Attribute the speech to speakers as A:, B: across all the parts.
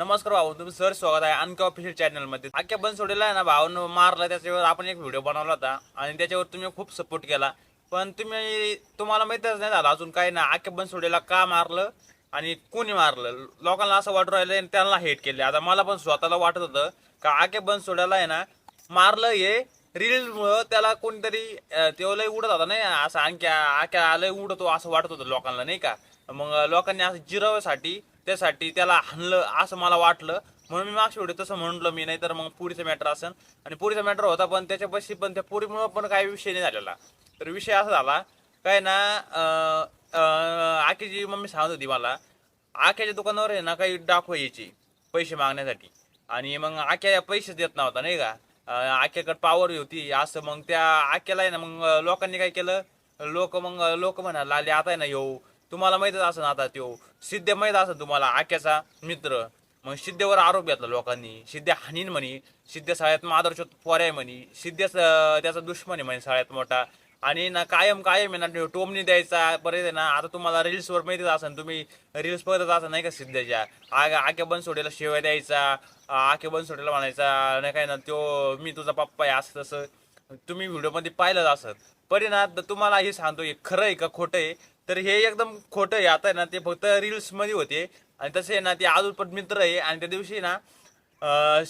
A: नमस्कार भाऊ तुम्ही सर स्वागत आहे आणखी ऑफिशियल चॅनलमध्ये आख्या बंद सोडेला आहे ना भाऊनं मारलं त्याच्यावर आपण एक व्हिडिओ बनवला होता आणि त्याच्यावर तुम्ही खूप सपोर्ट केला. पण तुम्ही तुम्हाला माहीतच नाही झालं अजून काही ना आख्या बंद सोडेला का मारलं आणि कोणी मारलं? लोकांना असं वाटू राहिलं आणि त्यांना हेट केले आता मला पण स्वतःला वाटत होतं का आखे बंद सोड्याला आहे ना मारलं हे रील्समुळं त्याला कोणीतरी अं, लय उडत होता नाही असं आणखी आख्या लय उडतो असं वाटत होतं लोकांना नाही का? मग लोकांनी असं जिरवायसाठी त्यासाठी त्याला हाणलं असं मला वाटलं. म्हणून मी मागच्या वेळी तसं म्हणलं मी नाही तर मग पुरीचं मॅटर असेल आणि पुरीचा मॅटर होता पण त्याच्यापाशी पण त्या पुरीमुळं पण काही विषय नाही झालेला. तर विषय असा झाला काय ना आखेची मम्मी सांगत होती मला आख्याच्या दुकानावर आहे ना काही डाकू यायची पैसे मागण्यासाठी. आणि मग आख्या पैसेच देत नव्हता नाही का? आख्याकडे पावर होती असं मग त्या आख्याला आहे ना मग लोकांनी काय केलं? लोक मग लोक म्हणायला लागले आता आहे ना येऊ. तुम्हाला माहीतच असं आता त्यो सिद्ध माहीत असं तुम्हाला आक्याचा मित्र. मग सिद्धेवर आरोप घेतला लोकांनी. सिद्ध हानीन म्हणे. सिद्ध सगळ्यात आदर्श पोऱ्या आहे म्हणे. सिद्ध त्याचा दुश्मन आहे म्हणे सगळ्यात मोठा. आणि ना कायम कायम आहे ना टोमनी द्यायचा परत आहे ना आता तुम्हाला रील्सवर माहितीच असेल तुम्ही रील्स बघतच असं नाही का सिद्धच्या. आग आख्या बनसोडीला शिवाय द्यायचा आख्या बनसोडीला म्हणायचा नाही काय ना तो मी तुझा पप्पा आहे असं तसं. तुम्ही व्हिडिओमध्ये पाहिलंच असत परिणाम तुम्हाला हे सांगतो हे खरं आहे का खोटं आहे? तर हे एकदम खोटं आहे. आता ना ते फक्त रील्समध्ये होते. आणि तसे ना ते अजून पण मित्र आहे. आणि त्या दिवशी ना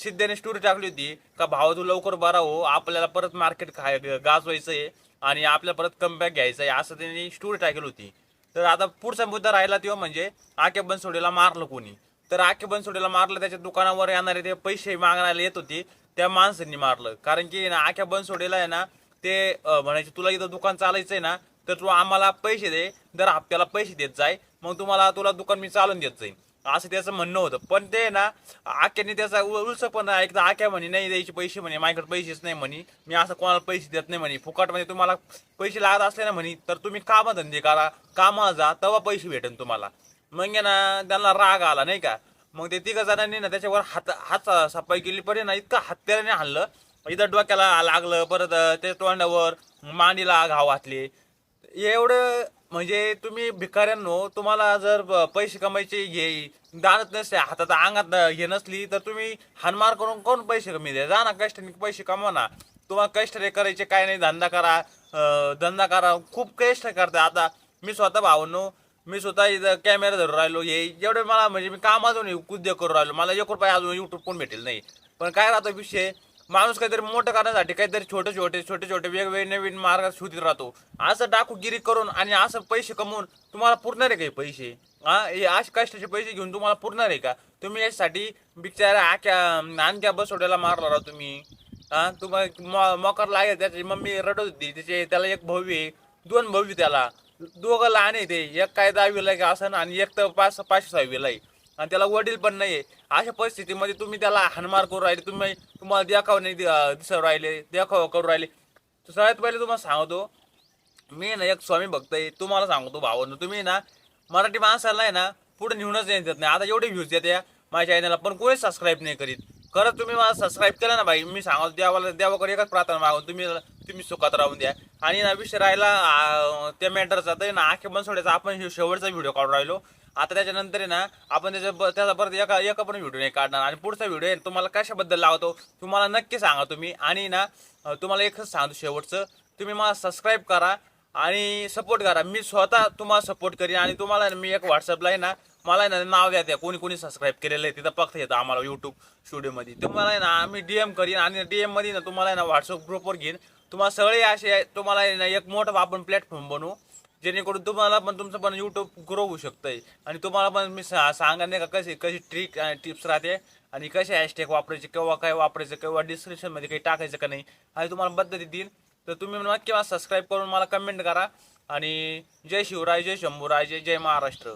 A: सिद्धेने स्टोरी टाकली होती का भावा तू लवकर बरा हो. आपल्याला परत मार्केट खाय गाजवायचं आहे. आणि आपल्याला परत कमबॅक घ्यायचं आहे. असं त्यांनी स्टोरी टाकली होती. तर आता पुढचा मुद्दा राहिला तेव्हा म्हणजे आके बनसोडेला मारलं कोणी. तर आके बनसोडेला मारलं त्याच्या दुकानावर येणारे ते पैसे मागण्याला येत होते. त्या माणसांनी मारलं. कारण की ना आख्या बनसोडेला आहे ना ते म्हणायचे तुला इथं दुकान चालायचं आहे ना तर तू आम्हाला पैसे दे दर हप्त्याला पैसे देत जाय मग तुम्हाला तुला दुकान मी चालून देत जाईल असं त्याचं म्हणणं होतं. पण ते ना आख्याने त्याचा उलस पण एकदा आख्या म्हणे नाही द्यायचे पैसे म्हणे माझ्याकडे पैसेच नाही म्हणे. मी असं कोणाला पैसे देत नाही म्हणे. फुकटमध्ये तुम्हाला पैसे लागत असले ना म्हणे तर तुम्ही कामं धंदे करा. कामाला जा तेव्हा पैसे भेटेन तुम्हाला. मग ना त्यांना राग आला नाही का? मग ते तिघ जणांनी ना त्याच्यावर हात हात सफाई केली. पण आहे ना इतकं हत्याराने हल्लं इथं डोक्याला लागलं परत त्या तोंडावर मांडीला घाव घातले. एवढं म्हणजे तुम्ही भिकाऱ्यांनो तुम्हाला जर पैसे कमायचे हे दानत नसते हातात अंगात हे नसली तर तुम्ही हानमार करून कोण पैसे कमी द्या जा ना कष्टाने पैसे कमा ना. तुम्हाला कष्ट रे करायचे काय नाही धंदा करा धंदा करा. खूप कष्ट करता. आता मी स्वतः भावनो मी स्वतः इथं कॅमेरा धरून राहिलो. हे जेवढे मला म्हणजे मी काम अजून उद्योग करून राहिलो. मला एक रुपये अजून यूट्यूब पण भेटेल नाही. पण काय राहतो विषय? माणूस काहीतरी मोठं करण्यासाठी काहीतरी छोटे छोटे छोटे छोटे वेगवेगळे नवीन मार्ग शोधित राहतो. असं डाकूगिरी करून आणि असं पैसे कमवून तुम्हाला पुरणार आहे काही पैसे? हा हे असे कष्टाचे पैसे घेऊन तुम्हाला पुरणार आहे का? तुम्ही यासाठी बिचारा आख्या आणख्या बसवड्याला मारला राहा तुम्ही. हा तुम्हाला मकर लागेल त्याची मम्मी रडत होती त्याचे त्याला एक भव्य आहे दोन भव्य त्याला. दोघं लहान आहे ते एक काय दहावीला आहे का असं आणि एक तर पाच पाचशे सहावीला आहे. आणि त्याला वडील पण नाहीये. अशा परिस्थितीमध्ये तुम्ही त्याला हानमार करू राहिले तुम्ही तुम्हाला देखाव नाही दि- दिसत राहिले देखाव करू राहिले. तर सगळ्यात पहिले तुम्हाला सांगतो मी ना एक स्वामी भक्त आहे तुम्हाला सांगतो भावांनो तुम्ही ना मराठी माणसाला आहे ना पुढे नेऊनच येत नाही. आता एवढे व्ह्यूज येते माझ्या चॅनलला पण कोणीच सबस्क्राईब नाही करीत. खरंच तुम्ही मला सबस्क्राईब केलं ना भाई मी सांगतो देवाला देवाकडे एकच प्रार्थना मागून तुम्ही तुम्ही सुखात राहून द्या. आणि ना विषय राहिला त्या मॅटरचा तर ना आखे बनसोड्याचा आपण हे शेवटचा व्हिडिओ काढून राहिलो. आता त्याच्यानंतर आहे ना आपण त्याच्या त्याचा परत एका एका पण व्हिडिओ नाही काढणार. आणि पुढचा व्हिडिओ आहे तुम्हाला कशाबद्दल लावतो तुम्हाला नक्की सांगा तुम्ही. आणि ना तुम्हाला एकच सांगतो शेवटचं. तुम्ही मला सबस्क्राईब करा आणि सपोर्ट करा. मी स्वतः तुम्हाला सपोर्ट करीन. आणि तुम्हाला ना मी एक व्हॉट्सअपला आहे ना मला आहे ना नाव द्या त्या कोणी कोणी सबस्क्राईब केलेलं आहे तिथं फक्त येतं आम्हाला यूट्यूब स्टुडिओमध्ये तुम्हाला आहे ना आम्ही डीएम करीन आणि डी एममध्ये ना तुम्हाला आहे ना व्हॉट्सअप ग्रुपवर घेईन. तुम्हाला सगळे असे तुम्हाला आहे ना एक मोठं आपण प्लॅटफॉर्म बनवू जेणेकरून तुम्हाला पण तुमचं पण यूट्यूब ग्रो होऊ शकतंय. आणि तुम्हाला पण मी सा- सांगा नाही का कशी कशी ट्रिक टिप्स राहते आणि कसे हॅशटॅग वापरायचे किंवा काय वापरायचं किंवा डिस्क्रिप्शनमध्ये काही टाकायचं का नाही आणि तुम्हाला पद्धती देईन. तर तुम्ही नक्की मला सबस्क्राईब करून मला कमेंट करा. आणि जय शिवराय जय शंभूराय जय जय महाराष्ट्र.